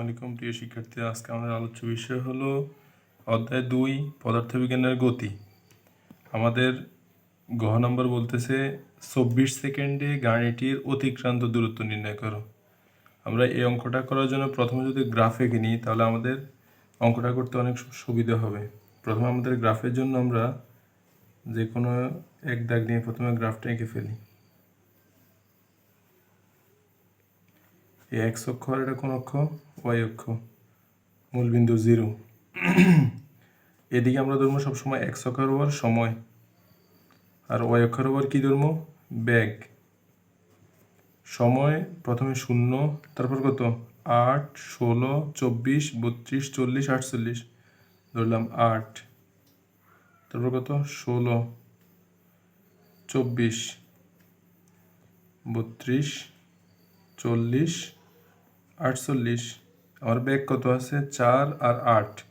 আলাইকুম প্রিয় শিক্ষার্থী, আজকে আমাদের আলোচ্য বিষয় হলো অধ্যায় দুই, পদার্থবিজ্ঞানের গতি। আমাদের গহ নম্বর বলতেছে, চব্বিশ সেকেন্ডে গাড়িটির অতিক্রান্ত দূরত্ব নির্ণয় করো। আমরা এই অঙ্কটা করার জন্য প্রথমে যদি গ্রাফে কিনি তাহলে আমাদের অঙ্কটা করতে অনেক সুবিধা হবে। প্রথমে আমাদের গ্রাফের জন্য আমরা যে কোনো এক দাগ নিয়ে প্রথমে গ্রাফটা এঁকে ফেলি। এই এক্স অক্ষ আর এটা কোন অক্ষ? ওয়াই অক্ষ। মূলবিন্দু জিরো। এদিকে আমরা ধরবো সবসময় এক্স অক্ষের ওপর সময়। আর ওয়াই অক্ষের ওপর কী ধরবো? ব্যাগ সময় প্রথমে শূন্য, তারপর কত? আট, ষোলো, চব্বিশ, বত্রিশ, চল্লিশ, আটচল্লিশ। ধরলাম আট। তারপর কত? ষোলো, চব্বিশ, বত্রিশ, চল্লিশ আটচল্লিশ। আমার ব্যাগ কত আছে? চার আর আট।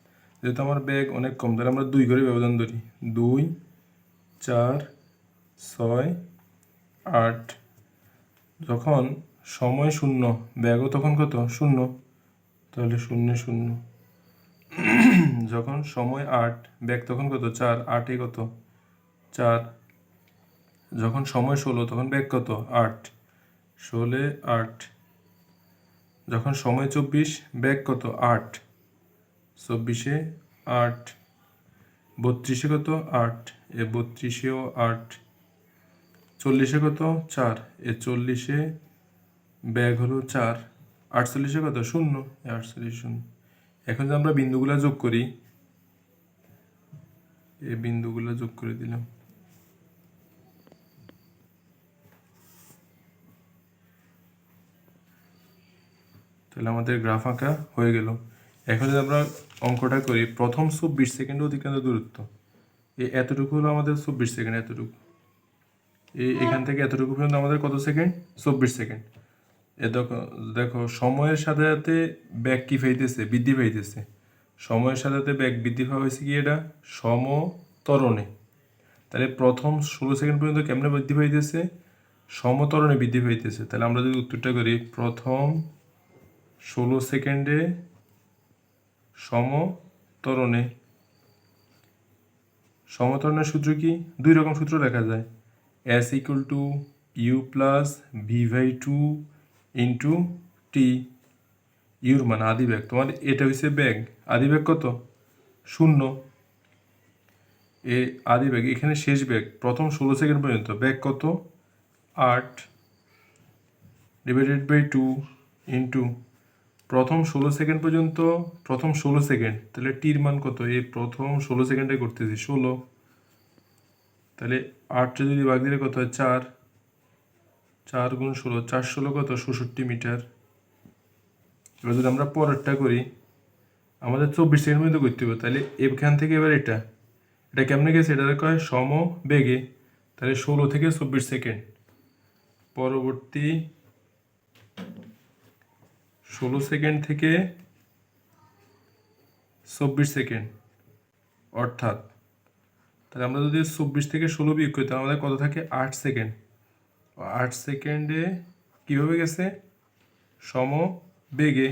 যেহেতু আমার ব্যাগ অনেক কম, তাহলে আমরা দুই করে ব্যবধান ধরি। দুই, চার, ছয়, আট। যখন সময় শূন্য ব্যাগও তখন কত? শূন্য। তাহলে শূন্য শূন্য। যখন সময় আট ব্যাগ তখন কত? চার। আটে কত? চার। যখন সময় ষোলো, তখন ব্যাগ কত? আট। ষোলে, আট। যখন সময় চব্বিশ ব্যাগ কত? আট। চব্বিশে আট। বত্রিশে কত? আট। এ বত্রিশেও আট। চল্লিশে কত? চার। এ চল্লিশে ব্যাগ হলো চার। আটচল্লিশে কত? শূন্য। এ আটচল্লিশ, শূন্য। এখন যদি আমরা বিন্দুগুলো যোগ করি এই বিন্দুগুলো যোগ করে দিলাম। তাহলে আমাদের গ্রাফ আঁকা হয়ে গেল। এখন যদি আমরা অঙ্কটা করি, প্রথম চব্বিশ সেকেন্ড অতিক্রান্ত দূরত্ব। এই এতটুকু হলো আমাদের চব্বিশ সেকেন্ড এতটুকু। এই এখান থেকে এতটুকু পর্যন্ত আমাদের কত সেকেন্ড? চব্বিশ সেকেন্ড। এ দেখো দেখো, সময়ের সাথে সাথে ব্যাগ কি পাইতেছে? বৃদ্ধি পাইতেছে। সময়ের সাথে সাথে ব্যাগ বৃদ্ধি পাওয়া হয়েছে কি এটা? সমতরণে। তাহলে প্রথম ষোলো সেকেন্ড পর্যন্ত কেমনে বৃদ্ধি পাইতেছে? সমতরণে বৃদ্ধি পাইতেছে। তাহলে আমরা যদি উত্তরটা করি, প্রথম ষোলো সেকেন্ডে সমতরণে। সমতরণের সূত্র কি? দুই রকম সূত্র লেখা যায়। S equal to U plus V by two into T your মানে আদি ব্যাগ তোমার এটা হচ্ছে ব্যাগ আদি ব্যাগ কত? শূন্য। এ আদি ব্যাগ এখানে শেষ ব্যাগ প্রথম ষোলো সেকেন্ড পর্যন্ত ব্যাগ কত? আট। ডিভাইডেড বাই টু ইন্টু প্রথম ষোলো সেকেন্ড পর্যন্ত, প্রথম ষোলো সেকেন্ড, তাহলে টির মান কত? এই প্রথম ষোলো সেকেন্ডে করতেছি ষোলো। তাহলে আটটা যদি ভাগ দিলে কত হয়? চার। চার গুণ ষোলো, চার ষোলো কত? ষষট্টি মিটার। এবার যদি আমরা পরেরটা করি, আমাদের চব্বিশ সেকেন্ড পর্যন্ত করতে হবে। তাহলে এখান থেকে এবার এটা এটা কেমনে গেছে? এটা কয়? সম বেগে তাহলে ষোলো থেকে চব্বিশ সেকেন্ড। পরবর্তী ষোলো সেকেন্ড থেকে চব্বিশ সেকেন্ড, অর্থাৎ তাহলে আমরা যদি চব্বিশ থেকে ষোলো বিয়োগ করি, তাহলে আমাদের কত থাকে? আট সেকেন্ড। আট সেকেন্ডে কীভাবে গেছে? সম বেগে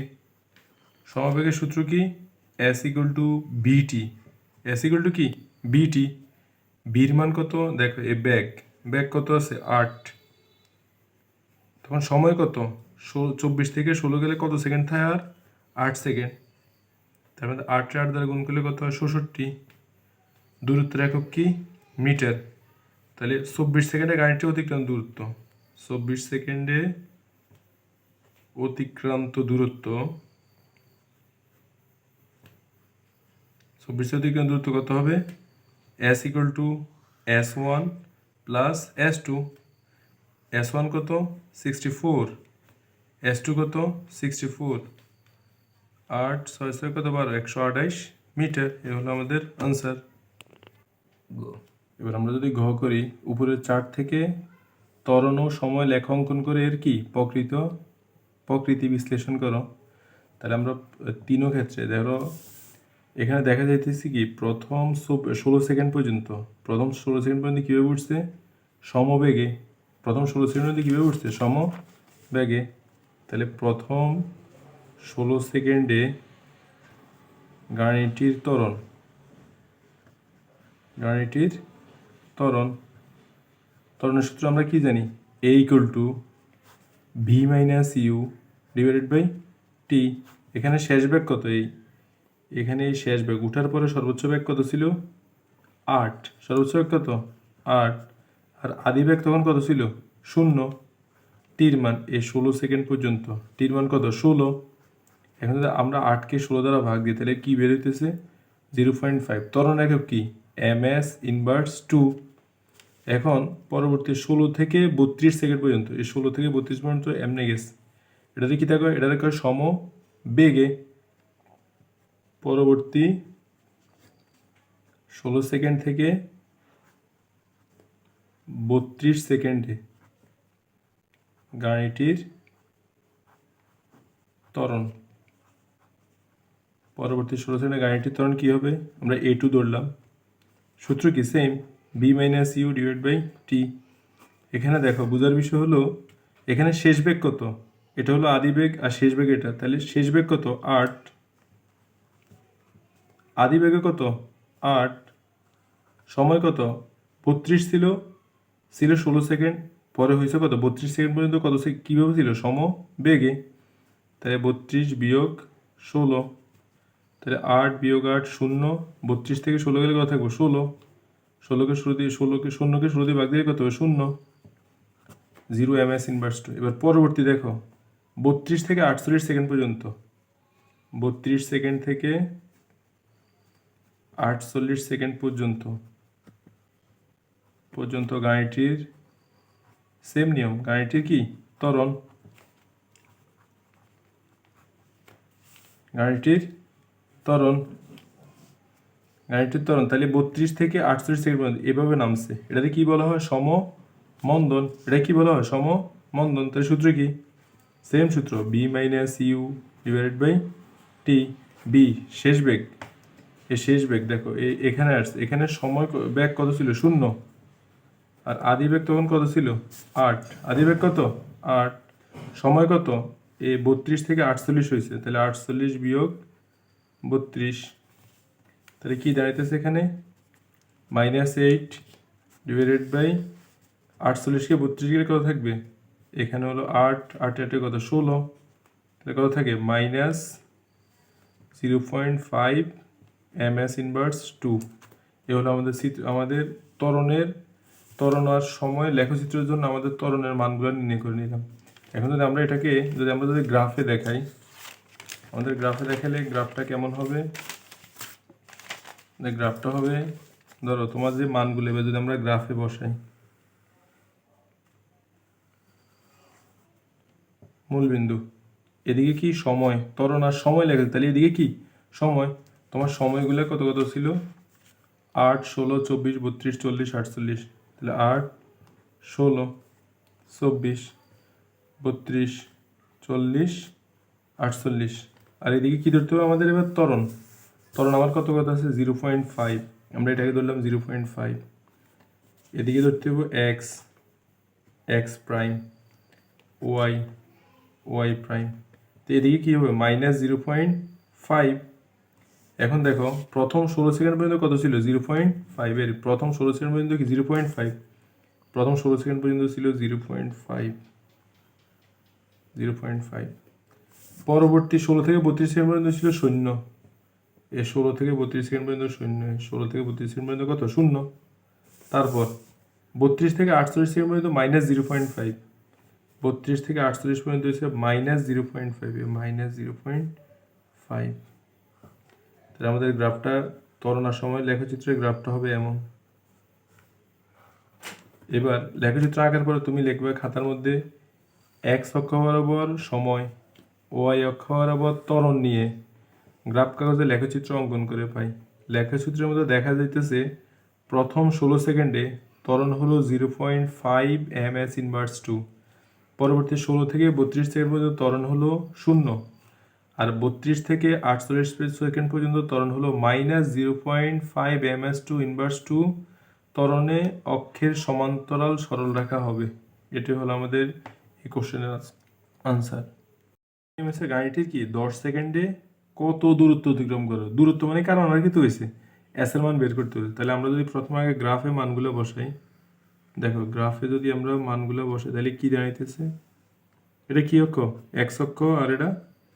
সমবেগের সূত্র কি? S equal to VT S equal to কি? বিটি বির মান কত? দেখো এ ব্যাগ ব্যাগ কত আছে? আট। তখন সময় কত? চব্বিশ থেকে ষোলো গেলে কত সেকেন্ড থাকে আর? আট সেকেন্ড তার মধ্যে আট আট দ্বারা গুণ করলে কত হয়? ষষট্টি। দূরত্বের একক কি? মিটার। তাহলে চব্বিশ সেকেন্ডে গাড়িটি অতিক্রান্ত দূরত্ব। চব্বিশ সেকেন্ডে অতিক্রান্ত দূরত্ব। চব্বিশ অতিক্রান্ত দূরত্ব কত হবে? S equal to S one plus S two S one কত? সিক্সটি ফোর এস টু কত? সিক্সটি ফোর আট, ছয় ছয় কত বারো? একশো আঠাইশ মিটার। এ হলো আমাদের আনসার এবার আমরা যদি ঘ করি, উপরের চার্ট থেকে ত্বরণ ও সময় লেখা অঙ্কন করে এর কি? প্রকৃত, প্রকৃতি বিশ্লেষণ করো। তাহলে আমরা তিনও ক্ষেত্রে, ধরো, এখানে দেখা যাইতেছে কি? প্রথম ষোলো সেকেন্ড পর্যন্ত। প্রথম ষোলো সেকেন্ড পর্যন্ত কীভাবে উঠছে? সমবেগে। প্রথম ষোলো সেকেন্ড পর্যন্ত কীভাবে উঠছে? সমবেগে। প্রথম ষোলো সেকেন্ডে গাড়িটির ত্বরণ। গাড়িটির ত্বরণ। ত্বরণের সূত্র আমরা কি জানি? A equal to V minus U divided by T এখানে শেষ ব্যাগ কত এই? এখানে এই শেষ ব্যাগ উঠার পরে সর্বোচ্চ ব্যাগ কত ছিল? আট। সর্বোচ্চ ব্যাগ কত? আট। আর আদি ব্যাগ তখন কত ছিল? শূন্য। টির মান এই ষোলো সেকেন্ড পর্যন্ত। টির মান কত? ষোলো। এখন যদি আমরা আটকে ষোলো দ্বারা ভাগ দিই, তাহলে কী বের হইতেছে? Zero point five. তরণ একক কী? M S inverse two. এখন পরবর্তী ষোলো থেকে বত্রিশ সেকেন্ড পর্যন্ত, এই ষোলো থেকে বত্রিশ পর্যন্ত এমনি গেছে এটাতে কী থাকে, এটা দেখো সম বেগে। পরবর্তী ষোলো সেকেন্ড থেকে বত্রিশ সেকেন্ডে। গাড়িটির ত্বরণ। পরবর্তী ষোলো সেকেন্ডে গাড়িটির ত্বরণ কী হবে? আমরা এ টু ধরলাম। সূত্র কি? Same V minus U divide by T এখানে দেখো, বোঝার বিষয় হলো, এখানে শেষ বেগ কত? এটা হলো আদি বেগ আর শেষ বেগ এটা। তাহলে শেষ বেগ কত? আট। আদি বেগে কত? আট। সময় কত? বত্রিশ ছিল। ছিল ষোলো সেকেন্ড। পরে হয়েছে কত? বত্রিশ সেকেন্ড পর্যন্ত কত কীভাবে ছিল? সম বেগে। তাহলে বত্রিশ বিয়োগ ষোলো। তাহলে আট বিয়োগ আট শূন্য। বত্রিশ থেকে ষোলো গেলে কত থাকব? ষোলো। ষোলোকে শুরু দিয়ে ষোলোকে, শূন্যকে শুরু দিয়ে বাদ দিলে কত হবে? শূন্য। Zero M S inverse two এবার পরবর্তী দেখো। বত্রিশ থেকে আটচল্লিশ সেকেন্ড পর্যন্ত। বত্রিশ সেকেন্ড থেকে আটচল্লিশ সেকেন্ড পর্যন্ত। পর্যন্ত গাড়িটির সেম নিয়ম গাড়িটির কি? ত্বরণ গাড়িটির ত্বরণ গাড়িটির ত্বরণ তাহলে বত্রিশ থেকে আটচল্লিশ সেকেন্ড এভাবে নামছে। এটাতে কি বলা হয়? সম মন্দন এটা কি বলা হয়? সম মন্দন তাহলে সূত্র কি? সেম সূত্র V minus U divided by T V শেষ বেগ। এই শেষ বেগ, দেখো এখানে আসছে। এখানে সময় বেগ কত ছিল? শূন্য। আর আদি বেগ তখন কত ছিল? আট। আদি বেগ কত? আট। সময় কত? এ বত্রিশ থেকে আটচল্লিশ হয়েছে। তাহলে আটচল্লিশ বিয়োগ বত্রিশ। তাহলে কি দাঁড়াইতেছে এখানে? মাইনাস এইট ডিভাইডেড বাই আটচল্লিশকে বত্রিশ গেলে কত থাকবে? এখানে হলো আট আট আটে কত? ষোলো। তাহলে কত থাকে? Minus zero point five M S inverse two. এ হলো আমাদের আমাদের ত্বরণের ত্বরণার সময় লেখচিত্রের জন্য আমাদের ত্বরণের মানগুলো নির্ণয় করে নিলাম। এখন যদি আমরা এটাকে, যদি আমরা যদি গ্রাফে দেখাই, আমাদের গ্রাফে দেখালে গ্রাফটা কেমন হবে? গ্রাফটা হবে, ধরো তোমার যে মানগুলো, এবার যদি আমরা গ্রাফে বসাই, মূলবিন্দু, এদিকে কি সময়, ত্বরণ আর সময় লেগে তাহলে এদিকে কি? সময়। তোমার সময়গুলো কত কত ছিল? আট, ষোলো, চব্বিশ, বত্রিশ, চল্লিশ, আটচল্লিশ। তাহলে আট, ষোলো, চব্বিশ, বত্রিশ, চল্লিশ, আটচল্লিশ। আর এদিকে কী ধরতে হবে আমাদের এবার? তরণ তরণ আমার কত কথা আছে? Zero point five. আমরা এটাকে ধরলাম জিরো পয়েন্ট ফাইভ। এদিকে ধরতে হবে X X prime, Y Y prime. তো এদিকে কী হবে? Minus zero point five. এখন দেখো, প্রথম ষোলো সেকেন্ড পর্যন্ত কত ছিল? জিরো পয়েন্ট ফাইভের প্রথম ষোলো সেকেন্ড পর্যন্ত কি জিরো পয়েন্ট ফাইভ? প্রথম ষোলো সেকেন্ড পর্যন্ত ছিল zero point five. Zero point five. পরবর্তী ষোলো থেকে বত্রিশ সেকেন্ড পর্যন্ত ছিল শূন্য। এ ষোলো থেকে বত্রিশ সেকেন্ড পর্যন্ত শূন্য। ষোলো থেকে বত্রিশ সেকেন্ড পর্যন্ত কত? শূন্য। তারপর বত্রিশ থেকে আটচল্লিশ সেকেন্ড পর্যন্ত মাইনাস জিরো পয়েন্ট ফাইভ। বত্রিশ থেকে আটচল্লিশ পর্যন্ত হচ্ছে minus zero point five. Minus zero point five. তাহলে আমাদের গ্রাফটা তরণার সময় লেখচিত্রের গ্রাফটা হবে এমন। এবার লেখচিত্র আঁকার পরে তুমি লিখবে খাতার মধ্যে এক্স অক্ষ বরাবর সময় ওয়াই অক্ষ বরাবর ত্বরণ নিয়ে গ্রাফ কাগজে লেখচিত্র অঙ্কন করে পাই। লেখচিত্রের মধ্যে দেখা যাইতেছে প্রথম ষোলো সেকেন্ডে ত্বরণ হলো zero point five M S inverse two. পরবর্তী ষোলো থেকে বত্রিশ সেকেন্ড পর্যন্ত ত্বরণ হলো শূন্য। আর বত্রিশ থেকে আটচল্লিশ সেকেন্ড পর্যন্ত ত্বরণ হলো minus zero point five M S two inverse two ত্বরণে অক্ষের সমান্তরাল সরল রেখা হবে। এটি হলো আমাদের এই কোশ্চেনের আনসার গাড়িটির কি দশ সেকেন্ডে কত দূরত্ব অতিক্রম করো? দূরত্ব মানে কারণ আর কি তো হয়েছে। এর মান বের করতে হবে তাহলে আমরা যদি প্রথমে আগে গ্রাফে মানগুলো বসাই। দেখো গ্রাফে যদি আমরা মানগুলো বসাই, তাহলে কি দাঁড়াইতেছে? এটা কি অক্ষ? এক্স অক্ষ, আর এটা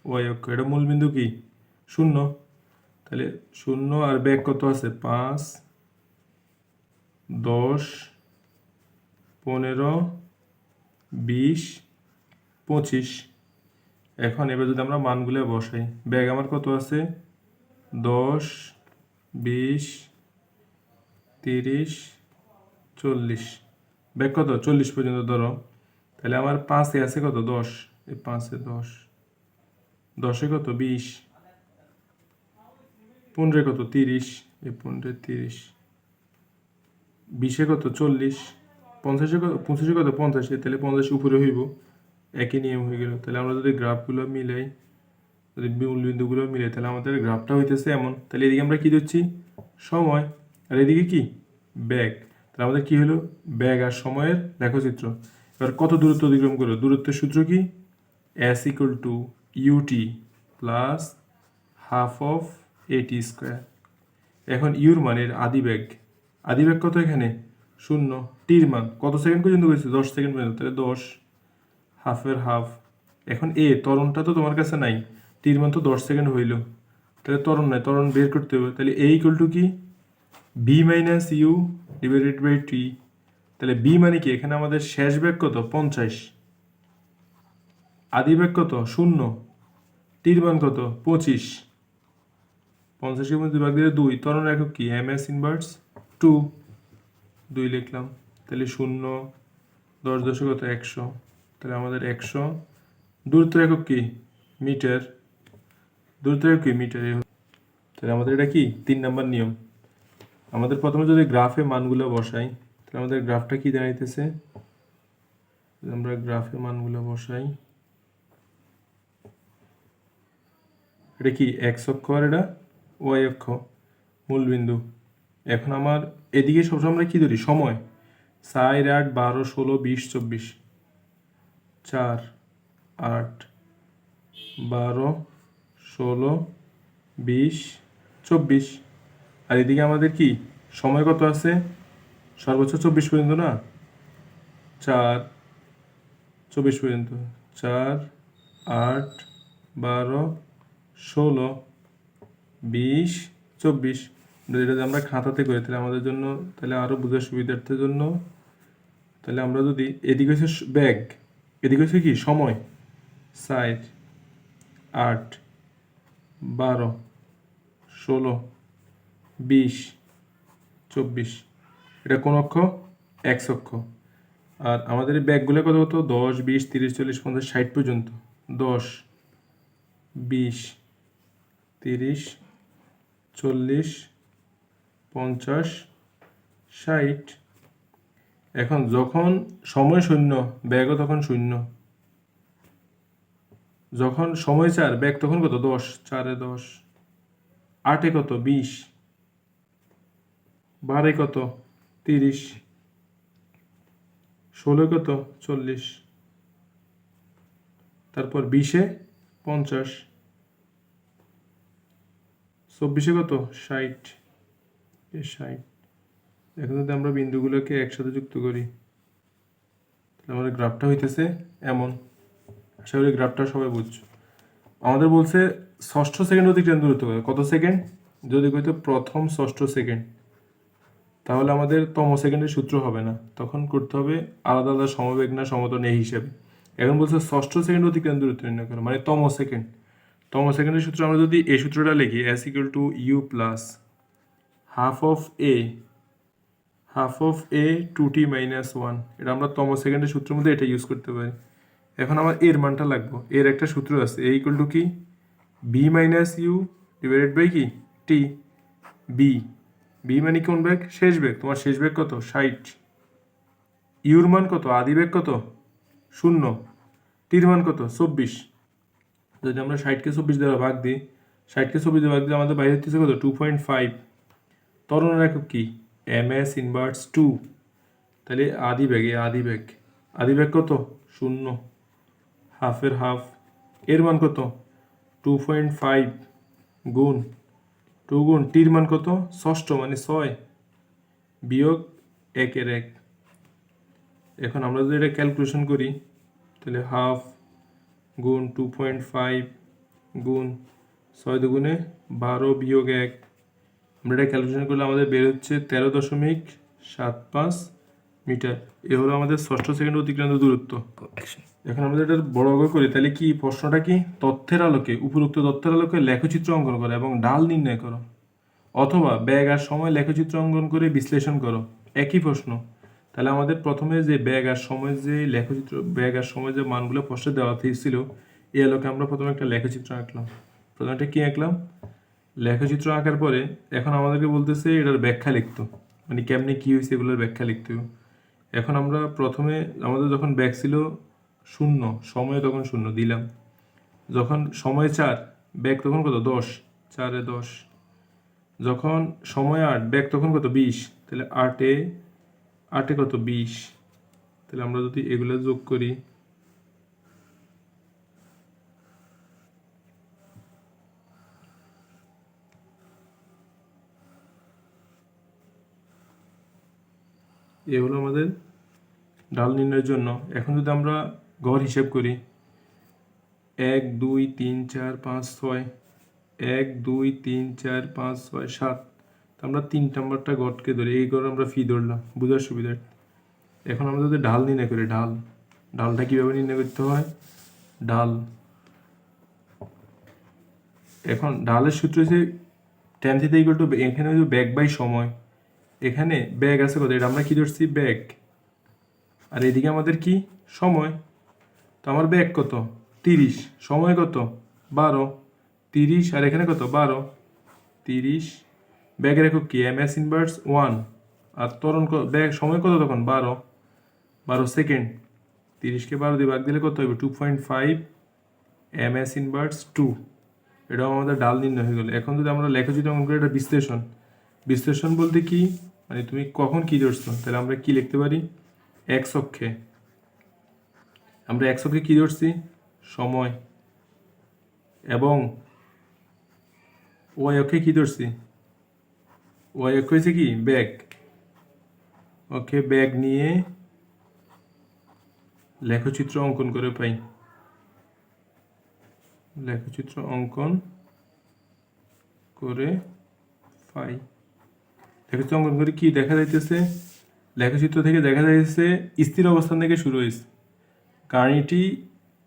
ওয়াই অক্ষ এটা মূলবিন্দু কি? শূন্য। তাহলে শূন্য আর ব্যাগ কত আছে? পাঁচ, দশ, পনেরো, বিশ, পঁচিশ। এখন এবার যদি আমরা মানগুলো বসাই ব্যাগ আমার কত আছে? দশ, বিশ, তিরিশ, চল্লিশ। ব্যাগ কত? চল্লিশ পর্যন্ত ধরো। তাহলে আমার পাঁচে আছে কত? দশ। এই পাঁচে দশ। দশে কত বিশ পনেরো কত তিরিশ, এ পনেরো তিরিশ বিশে কত চল্লিশ পঞ্চাশে কত পঁচিশে কত পঞ্চাশে তাহলে পঞ্চাশ উপরে হইব। একই নিয়ম হয়ে গেল। তাহলে আমরা যদি গ্রাফগুলো মিলাই, যদি মূল বিন্দুগুলো মিলাই, তাহলে আমাদের গ্রাফটা হইতেছে এমন। তাহলে এদিকে আমরা কী দিচ্ছি সময়। আর এদিকে কি? ব্যাগ। তাহলে আমাদের কি হলো? ব্যাগ আর সময়ের লেখচিত্র। এবার কত দূরত্ব অতিক্রম করল? দূরত্বের সূত্র কি? S equal to U T plus half of A T square এখন ইউর মানের আদি ব্যাগ আদি ব্যাগ কত এখানে? শূন্য। টির মান কত সেকেন্ড পর্যন্ত করেছে দশ সেকেন্ড পর্যন্ত। তাহলে দশ। হাফের হাফ এখন এ ত্বরণটা তো তোমার কাছে নাই। টির মান তো দশ সেকেন্ড হইল। তাহলে ত্বরণ নাই, ত্বরণ বের করতে হবে। তাহলে এ ইকুয়াল টু কি? V minus U divided by T তাহলে বি মানে কি? এখানে আমাদের শেষ ব্যাগ কত? পঞ্চাশ। আদি ব্যাগ কত? শূন্য। টির মান কত? পঁচিশ। পঞ্চাশের মধ্যে ভাগ দিলে দুই। তরণ একক কি? এম এস ইনভার্স টু দুই লিখলাম। তাহলে শূন্য। দশ দশে কত? একশো। তাহলে আমাদের একশো। দূরত্ব একক কি? মিটার। দূরত্ব একক কি? মিটার। তাহলে আমাদের এটা কি? তিন নাম্বার নিয়ম। আমাদের প্রথমে যদি গ্রাফে মানগুলো বসাই, তাহলে আমাদের গ্রাফটা কি দাঁড়াইতেছে? আমরা গ্রাফে মানগুলো বসাই। এটা কি এক্স অক্ষ আর এটা ওয়াই অক্ষ? মূল বিন্দু। এখন আমার এদিকে সবসময় আমরা কী ধরি? সময়। চার আট বারো ষোলো বিশ চব্বিশ। চার আট বারো ষোলো বিশ চব্বিশ। আর এদিকে আমাদের কি? সময় কত আছে? সর্বোচ্চ চব্বিশ পর্যন্ত না? চার চব্বিশ পর্যন্ত। চার আট বারো ষোলো, বিশ, চব্বিশ। এটা যদি আমরা খাতাতে করি, তাহলে আমাদের জন্য, তাহলে আরও বোঝার সুবিধার্থের জন্য, তাহলে আমরা যদি, এদিকে হচ্ছে ব্যাগ। এদিকে হচ্ছে কি? সময়। সাইড আট, বারো, ষোলো, বিশ, চব্বিশ। এটা কোন অক্ষ? এক্স অক্ষ। আর আমাদের এই ব্যাগগুলো কত কত? দশ, বিশ, তিরিশ, চল্লিশ, পঞ্চাশ, ষাট পর্যন্ত। দশ, বিশ তিরিশ, চল্লিশ, পঞ্চাশ, ষাট। এখন যখন সময় শূন্য ব্যাগও তখন শূন্য। যখন সময় চার, ব্যাগ তখন কত? দশ, চারে দশ। আটে কত? বিশ। বারে কত? তিরিশ। ষোলো কত? চল্লিশ। তারপর বিশে পঞ্চাশ। চব্বিশে কত? ষাট। ষাট। এখন যদি আমরা বিন্দুগুলোকে একসাথে যুক্ত করি, তাহলে আমাদের গ্রাফটা হইতেছে এমন। আশা করি গ্রাফটা সবাই বুঝছ। আমাদের বলছে ষষ্ঠ সেকেন্ড অতিক্রান্ত দূরত্ব কত? কত সেকেন্ড? যদি কইতো প্রথম ষষ্ঠ সেকেন্ড, তাহলে আমাদের তম সেকেন্ডের সূত্র হবে না। তখন করতে হবে আলাদা আলাদা সমবেগ না সমতন এই হিসাবে। এখন বলছে ষষ্ঠ সেকেন্ড অতিক্রান্ত দূরত্ব নির্ণয় করো মানে তম সেকেন্ড। তম সেকেন্ডের সূত্র আমরা যদি এই সূত্রটা লিখি S equal to U plus half of A half of A two T minus one এটা আমরা তম সেকেন্ডের সূত্রের মধ্যে এটা ইউজ করতে পারি। এখন আমার এর মানটা লাগবো। এর একটা সূত্র আছে। এ ইকুয়াল টু কি? V minus U divided by কি? টি বি বি মানে কোন ব্যাগ শেষ ব্যাগ তোমার শেষ ব্যাগ কত? ষাট। ইউর মান কত? আদি ব্যাগ কত? শূন্য। টির মান কত? চব্বিশ। যদি আমরা ষাটকে চব্বিশ দ্বারা ভাগ দিই ষাটকে চব্বিশ দ্বারা ভাগ দিলে আমাদের বাইরে হচ্ছে কত? টু পয়েন্ট ফাইভ তরণ একক কি? এম এস ইনভার্স টু তাহলে আদি ব্যাগে আদি ব্যাগ আদি ব্যাগ কত? শূন্য। হাফের হাফ এর মান কত? টু পয়েন্ট ফাইভ গুণ। টু গুণ। টির মান কত? ষষ্ঠ মানে ছয়। বিয়োগ একের এক। এখন আমরা যদি এটা ক্যালকুলেশন করি, তাহলে হাফ গুণ টু পয়েন্ট ফাইভ গুণ ছয় দুগুণে বারো বিয়োগ এক। আমরা এটা ক্যালকুলেশন করলে আমাদের বের হচ্ছে তেরো দশমিক সাত পাঁচ মিটার। এ হলো আমাদের ষষ্ঠ সেকেন্ড অতিক্রান্ত দূরত্ব। এখন আমাদের এটা বড় করে করি তাহলে কি প্রশ্নটা কি? তথ্যের আলোকে উপরোক্ত তথ্যের আলোকে লেখচিত্র অঙ্কন করো এবং ডাল নির্ণয় করো। অথবা ব্যাগ আর সময় লেখচিত্র অঙ্কন করে বিশ্লেষণ করো। একই প্রশ্ন। তাহলে আমাদের প্রথমে যে ব্যাগ আর সময় যে লেখচিত্র, ব্যাগ আর সময় যে মানগুলো প্রশ্নে দেওয়া ছিল এই আলোকে আমরা প্রথমে একটা লেখচিত্র আঁকলাম। প্রথমে একটা কি আঁকলাম? লেখচিত্র আঁকার পরে এখন আমাদেরকে বলতেছে এটার ব্যাখ্যা লিখতো। মানে কেমনে কী হয়েছে এগুলোর ব্যাখ্যা লিখতে। এখন আমরা প্রথমে আমাদের যখন ব্যাগ ছিল শূন্য, সময় তখন শূন্য দিলাম। যখন সময় চার, ব্যাগ তখন কত? দশ। চারে দশ। যখন সময় আট, ব্যাগ তখন কত? বিশ। তাহলে আটে আটে কত? বিশ। তাহলে আমরা যদি এগুলো যোগ করি, এ হলো আমাদের ডাল নির্ণয়ের জন্য। এখন যদি আমরা গড় হিসেব করি, এক, দুই, তিন, চার, পাঁচ, ছয়, এক, দুই, তিন, চার, পাঁচ, ছয়, সাত আমরা তিন নাম্বারটা গড়কে ধরি, এই গড় আমরা ফি ধরলাম, বোঝার সুবিধার এখন আমরা যদি ঢাল নির্ণয় করি, ঢাল, ঢালটা কীভাবে নির্ণয় করতে হয়? ঢাল। এখন ঢালের সূত্র হচ্ছে টেন থিটা ইকুয়াল টু এখানে হচ্ছে ব্যাগ বাই সময়। এখানে ব্যাগ আছে কত? এটা আমরা কী ধরছি? ব্যাগ আর এদিকে আমাদের কি? সময়। তো আমার ব্যাগ কত? তিরিশ। সময় কত? বারো। তিরিশ। আর এখানে কত? বারো। তিরিশ। ব্যাগের একক কি? এম এস ইনভার্স ওয়ান আর তরণ ব্যাগ সময় কত তখন? বারো। বারো সেকেন্ড তিরিশকে বারো দিয়ে ভাগ দিলে কত হবে? Two point five M S inverse two এটাও আমাদের ডাল নির্ণয় হয়ে গেল। এখন যদি আমরা লেখচিত্র অঙ্কন করি এটা বিশ্লেষণ। বিশ্লেষণ বলতে কি? মানে তুমি কখন কি ধরছো? তাহলে আমরা কি লিখতে পারি? এক অক্ষে। আমরা এক অক্ষে কি ধরছি? সময়। এবং ওয়াই অক্ষে কি ধরছি? ওয়াই অক্ষ হয়েছে কি? ব্যাগ। ওকে, ব্যাগ নিয়ে লেখচিত্র অঙ্কন করে পাই। লেখচিত্র অঙ্কন করে পাই। লেখচিত্র অঙ্কন করে কি দেখা যাইতেছে? লেখচিত্র থেকে দেখা যাইতেছে স্থির অবস্থান থেকে শুরু হয়েছে গাড়িটি,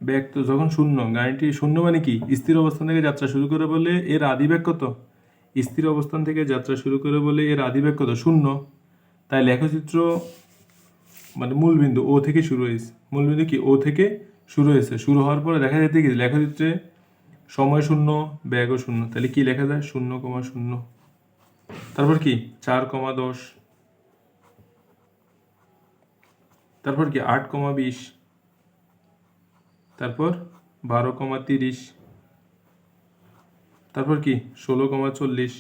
ব্যাগ তো যখন শূন্য, গাড়িটি শূন্য মানে কি? স্থির অবস্থান থেকে যাত্রা শুরু করে বলে এর আদি ব্যাগ কত? স্থির অবস্থান থেকে যাত্রা শুরু করে বলে এর আদি কত শূন্য। তাই লেখচিত্র মানে মূলবিন্দু ও থেকে শুরু হয়েছে। মূলবিন্দু কি? ও থেকে শুরু হয়েছে। শুরু হওয়ার পরে দেখা যাচ্ছে কি লেখচিত্রে সময় শূন্য ব্যাগও শূন্য। তাহলে কি লেখা যায়? শূন্য কমা শূন্য। তারপর কি? চার কমা দশ। তারপর কি? আট কমা বিশ। তারপর বারো কমা তিরিশ। তারপর কি? ষোলো কমা চল্লিশ।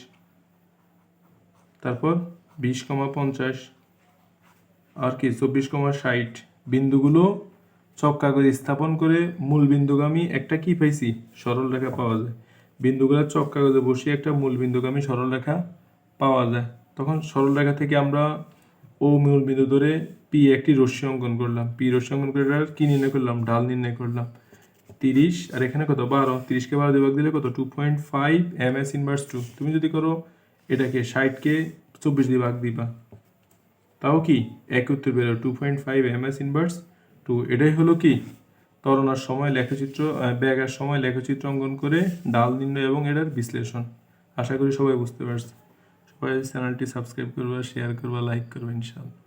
তারপর বিশ কমা পঞ্চাশ। আর কি? চব্বিশ কমা ষাট। বিন্দুগুলো চক কাগজে স্থাপন করে মূল বিন্দুগামী একটা কি পাইছি? সরল রেখা পাওয়া যায়। বিন্দুগুলো চক কাগজে বসিয়ে একটা মূল বিন্দুগামী সরল রেখা পাওয়া যায়। তখন সরল রেখা থেকে আমরা ও মূল বিন্দু ধরে পি একটি রশ্মি অঙ্কন করলাম। পি রশ্মি অঙ্কন করে কি নির্ণয় করলাম? ঢাল নির্ণয় করলাম। তিরিশ, আর এখানে কত? বারো। তিরিশকে বারো বিভাগ দিলে কত? Two point five M S inverse two তুমি যদি করো এটাকে ষাটকে চব্বিশ দিয়ে দিবা। তাও কি? এক উত্তর বেরো two point five M S inverse two এটাই হলো কি? তরণার সময় লেখচিত্র ব্যাগের সময় লেখচিত্র অঙ্কন করে ডাল নির্ণয় এবং এটার বিশ্লেষণ। আশা করি সবাই বুঝতে পারছে। সবাই চ্যানেলটি সাবস্ক্রাইব করবা শেয়ার করবা লাইক করবে ইনশাআল্লাহ।